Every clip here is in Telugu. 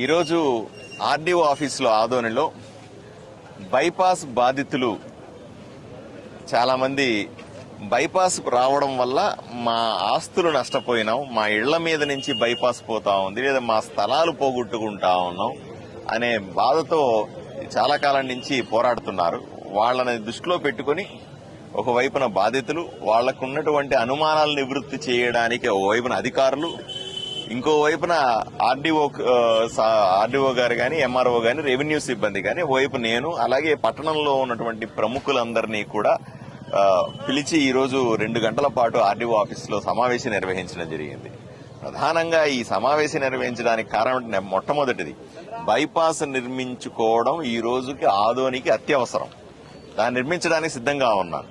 ఈరోజు ఆర్డీఓ ఆఫీసులో ఆదోనిలో బైపాస్ బాధితులు చాలామంది బైపాస్ రావడం వల్ల మా ఆస్తులు నష్టపోయినాం మా ఇళ్ళ మీద నుంచి బైపాస్ పోతా ఉంది లేదా మా స్థలాలు పోగొట్టుకుంటా ఉన్నాం అనే బాధతో చాలా కాలం నుంచి పోరాడుతున్నారు. వాళ్ళని దృష్టిలో పెట్టుకొని ఒకవైపున బాధితులు వాళ్ళకు ఉన్నటువంటి అనుమానాలు నివృత్తి చేయడానికి ఒకవైపున అధికారులు ఇంకోవైపున ఆర్డీఓ ఆర్డీఓ గారు కానీ ఎంఆర్ఓ కానీ రెవెన్యూ సిబ్బంది కానీ ఓవైపు నేను అలాగే పట్టణంలో ఉన్నటువంటి ప్రముఖులందరినీ కూడా పిలిచి ఈరోజు రెండు గంటల పాటు ఆర్డీఓ ఆఫీసులో సమావేశం నిర్వహించడం జరిగింది. ప్రధానంగా ఈ సమావేశం నిర్వహించడానికి కారణం మొట్టమొదటిది బైపాస్ నిర్మించుకోవడం ఈ రోజుకి ఆదోనికి అత్యవసరం. దాన్ని నిర్మించడానికి సిద్ధంగా ఉన్నాను.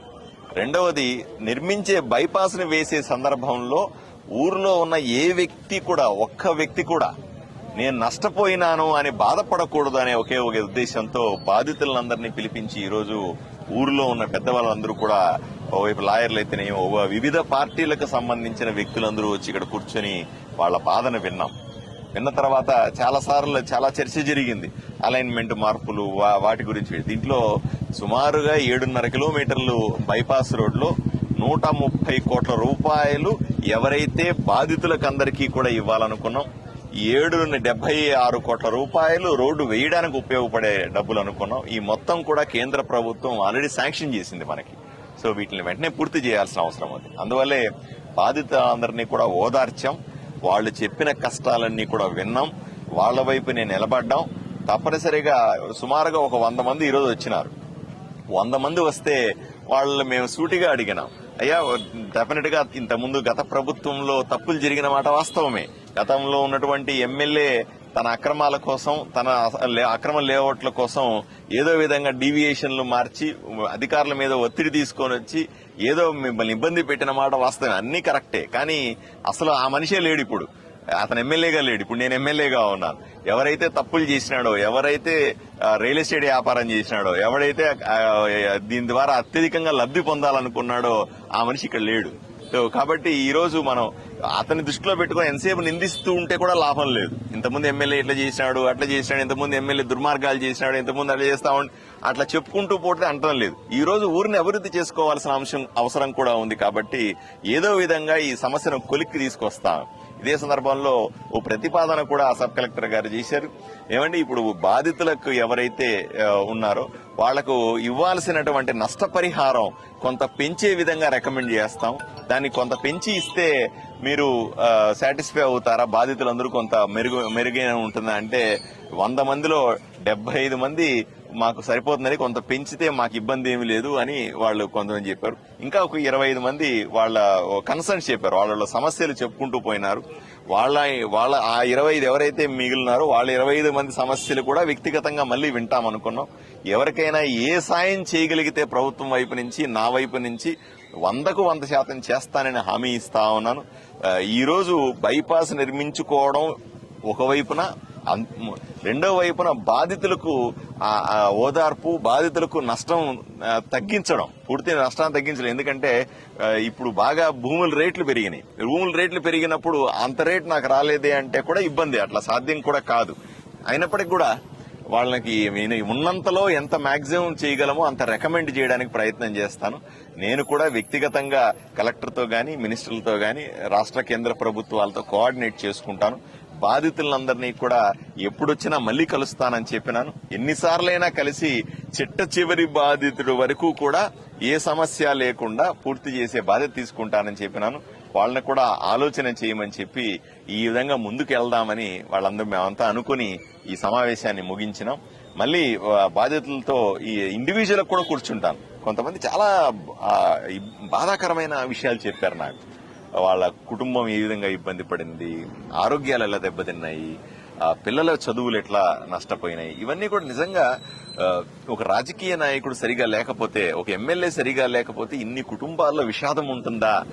రెండవది నిర్మించే బైపాస్ని వేసే సందర్భంలో ఊర్లో ఉన్న ఏ వ్యక్తి కూడా ఒక్క వ్యక్తి కూడా నేను నష్టపోయినాను అని బాధపడకూడదు అనే ఒకే ఒక ఉద్దేశంతో బాధితులందరినీ పిలిపించి ఈరోజు ఊర్లో ఉన్న పెద్దవాళ్ళందరూ కూడా ఓవైపు లాయర్లు అయితేనే వివిధ పార్టీలకు సంబంధించిన వ్యక్తులందరూ వచ్చి ఇక్కడ కూర్చొని వాళ్ళ బాధను విన్నాం. విన్న తర్వాత చాలా సార్లు చాలా చర్చ జరిగింది. అలైన్మెంట్ మార్పులు వా- వాటి గురించి. దీంట్లో సుమారుగా ఏడున్నర కిలోమీటర్లు బైపాస్ రోడ్లో నూట ముప్పై కోట్ల రూపాయలు ఎవరైతే బాధితులకందరికీ కూడా ఇవ్వాలనుకున్నాం ఏడు డెబ్బై ఆరు కోట్ల రూపాయలు రోడ్డు వేయడానికి ఉపయోగపడే డబ్బులు అనుకున్నాం. ఈ మొత్తం కూడా కేంద్ర ప్రభుత్వం ఆల్రెడీ శాంక్షన్ చేసింది మనకి. సో వీటిని వెంటనే పూర్తి చేయాల్సిన అవసరం ఉంది. అందువల్లే బాధితులందరినీ కూడా ఓదార్చాం. వాళ్ళు చెప్పిన కష్టాలన్నీ కూడా విన్నాం. వాళ్ళ వైపు నేను నిలబడ్డాం. తప్పనిసరిగా సుమారుగా ఒక వంద మంది ఈరోజు వచ్చినారు. వంద మంది వస్తే వాళ్ళు మేము సూటిగా అడిగినాం. అయ్యా డెఫినెట్గా ఇంత ముందు గత ప్రభుత్వంలో తప్పులు జరిగిన మాట వాస్తవమే. గతంలో ఉన్నటువంటి ఎమ్మెల్యే తన అక్రమాల కోసం తన లే- అక్రమ లేఅవుట్ల కోసం ఏదో విధంగా డీవియేషన్లు మార్చి అధికారుల మీద ఒత్తిడి తీసుకొని వచ్చి ఏదో మిమ్మల్ని ఇబ్బంది పెట్టిన మాట వాస్తవమే. అన్ని కరెక్టే. కానీ అసలు ఆ మనిషే లేడు ఇప్పుడు. అతను ఎమ్మెల్యేగా లేడు. ఇప్పుడు నేను ఎమ్మెల్యేగా ఉన్నాను. ఎవరైతే తప్పులు చేసినాడో ఎవరైతే రియల్ ఎస్టేట్ వ్యాపారం చేసినాడో ఎవరైతే దీని ద్వారా అత్యధికంగా లబ్ధి పొందాలనుకున్నాడో ఆ మనిషి ఇక్కడ లేడు. సో కాబట్టి ఈ రోజు మనం అతని దృష్టిలో పెట్టుకొని ఎంతసేపు నిందిస్తూ ఉంటే కూడా లాభం లేదు. ఇంతకుముందు ఎమ్మెల్యే ఇట్లా చేసినాడు అట్లా చేసినాడు ఇంతకుముందు ఎమ్మెల్యే దుర్మార్గాలు చేసినాడు ఇంతకుముందు అట్లా చేస్తా అట్లా చెప్పుకుంటూ పోతే అంటం లేదు. ఈ రోజు ఊరిని అభివృద్ధి చేసుకోవాల్సిన అంశం అవసరం కూడా ఉంది కాబట్టి ఏదో విధంగా ఈ సమస్యను కొలిక్కి తీసుకొస్తాం. ఇదే సందర్భంలో ఓ ప్రతిపాదన కూడా ఆ సబ్ కలెక్టర్ గారు చేశారు. ఏమండి ఇప్పుడు బాధితులకు ఎవరైతే ఉన్నారో వాళ్ళకు ఇవ్వాల్సినటువంటి నష్టపరిహారం కొంత పెంచే విధంగా రికమెండ్ చేస్తాం. దాన్ని కొంత పెంచి ఇస్తే మీరు సాటిస్ఫై అవుతారా? బాధితులందరూ కొంత మెరుగు మెరుగైన ఉంటుందా? అంటే వంద మందిలో డెబ్బై ఐదు మంది మాకు సరిపోతుందని కొంత పెంచితే మాకు ఇబ్బంది ఏమీ లేదు అని వాళ్ళు కొంతమంది చెప్పారు. ఇంకా ఒక ఇరవై ఐదు మంది వాళ్ళ కన్సర్న్స్ చెప్పారు. వాళ్ళ సమస్యలు చెప్పుకుంటూ పోయినారు. వాళ్ళ వాళ్ళ ఆ ఇరవై ఐదు ఎవరైతే మిగిలినారో వాళ్ళ ఇరవై ఐదు మంది సమస్యలు కూడా వ్యక్తిగతంగా మళ్ళీ వింటామనుకున్నాం ఎవరికైనా ఏ సాయం చేయగలిగితే ప్రభుత్వం వైపు నుంచి నా వైపు నుంచి వందకు వంద శాతం చేస్తానని హామీ ఇస్తా ఉన్నాను. ఈరోజు బైపాస్ నిర్మించుకోవడం ఒకవైపున రెండో వైపున బాధితులకు ఓదార్పు బాధితులకు నష్టం తగ్గించడం. పూర్తి నష్టాన్ని తగ్గించడం. ఎందుకంటే ఇప్పుడు బాగా భూముల రేట్లు పెరిగినాయి. భూముల రేట్లు పెరిగినప్పుడు అంత రేట్ నాకు రాలేదే అంటే కూడా ఇబ్బంది. అట్లా సాధ్యం కూడా కాదు. అయినప్పటికీ కూడా వాళ్ళకి నేను ఉన్నంతలో ఎంత మాక్సిమం చేయగలమో అంత రికమెండ్ చేయడానికి ప్రయత్నం చేస్తాను. నేను కూడా వ్యక్తిగతంగా కలెక్టర్తో కానీ మినిస్టర్లతో కానీ రాష్ట్ర కేంద్ర ప్రభుత్వాలతో కోఆర్డినేట్ చేసుకుంటాను. బాధితులందరినీ కూడా ఎప్పుడొచ్చినా మళ్ళీ కలుస్తానని చెప్పినాను. ఎన్నిసార్లైనా కలిసి చిట్ట చివరి బాధితుడు వరకు కూడా ఏ సమస్య లేకుండా పూర్తి చేసే బాధ్యత తీసుకుంటానని చెప్పినాను. వాళ్ళని కూడా ఆలోచన చేయమని చెప్పి ఈ విధంగా ముందుకు వెళ్దామని వాళ్ళందరూ మేమంతా అనుకుని ఈ సమావేశాన్ని ముగించినాం. మళ్ళీ బాధితులతో ఈ ఇండివిజువల్ కూడా కూర్చుంటాను. కొంతమంది చాలా ఆ, బాధాకరమైన విషయాలు చెప్పారు నాకు. వాళ్ళ కుటుంబం ఏ విధంగా ఇబ్బంది పడింది ఆరోగ్యాలు ఎలా దెబ్బతిన్నాయి పిల్లల చదువులు ఎట్లా నష్టపోయినాయి ఇవన్నీ కూడా నిజంగా ఒక రాజకీయ నాయకుడు సరిగా లేకపోతే ఒక ఎమ్మెల్యే సరిగా లేకపోతే ఇన్ని కుటుంబాల్లో విషాదం ఉంటుందా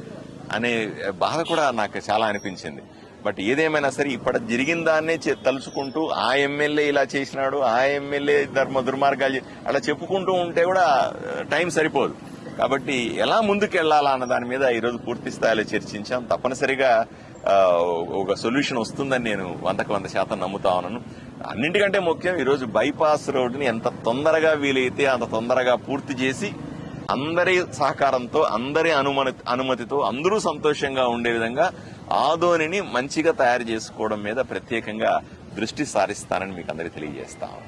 అనే బాధ కూడా నాకు చాలా అనిపించింది. బట్ ఏదేమైనా సరే ఇప్పటి జరిగిన దాన్నే చే- తలుచుకుంటూ ఆ ఎమ్మెల్యే ఇలా చేసినాడు ఆ ఎమ్మెల్యే ధర్మ దుర్మార్గాలు అలా చెప్పుకుంటూ ఉంటే కూడా టైం సరిపోదు. కాబట్టి ఎలా ముందుకెళ్ళాలా అన్న దాని మీద ఈరోజు పూర్తి స్థాయిలో చర్చించాం. తప్పనిసరిగా ఒక సొల్యూషన్ వస్తుందని నేను వందకు వంద శాతం నమ్ముతా ఉన్నాను. అన్నింటికంటే ముఖ్యం ఈరోజు బైపాస్ రోడ్డుని ఎంత తొందరగా వీలైతే అంత తొందరగా పూర్తి చేసి అందరి సహకారంతో అందరి అనుమతి అనుమతితో అందరూ సంతోషంగా ఉండే విధంగా ఆదోనిని మంచిగా తయారు చేసుకోవడం మీద ప్రత్యేకంగా దృష్టి సారిస్తానని మీకు అందరికీ తెలియజేస్తాను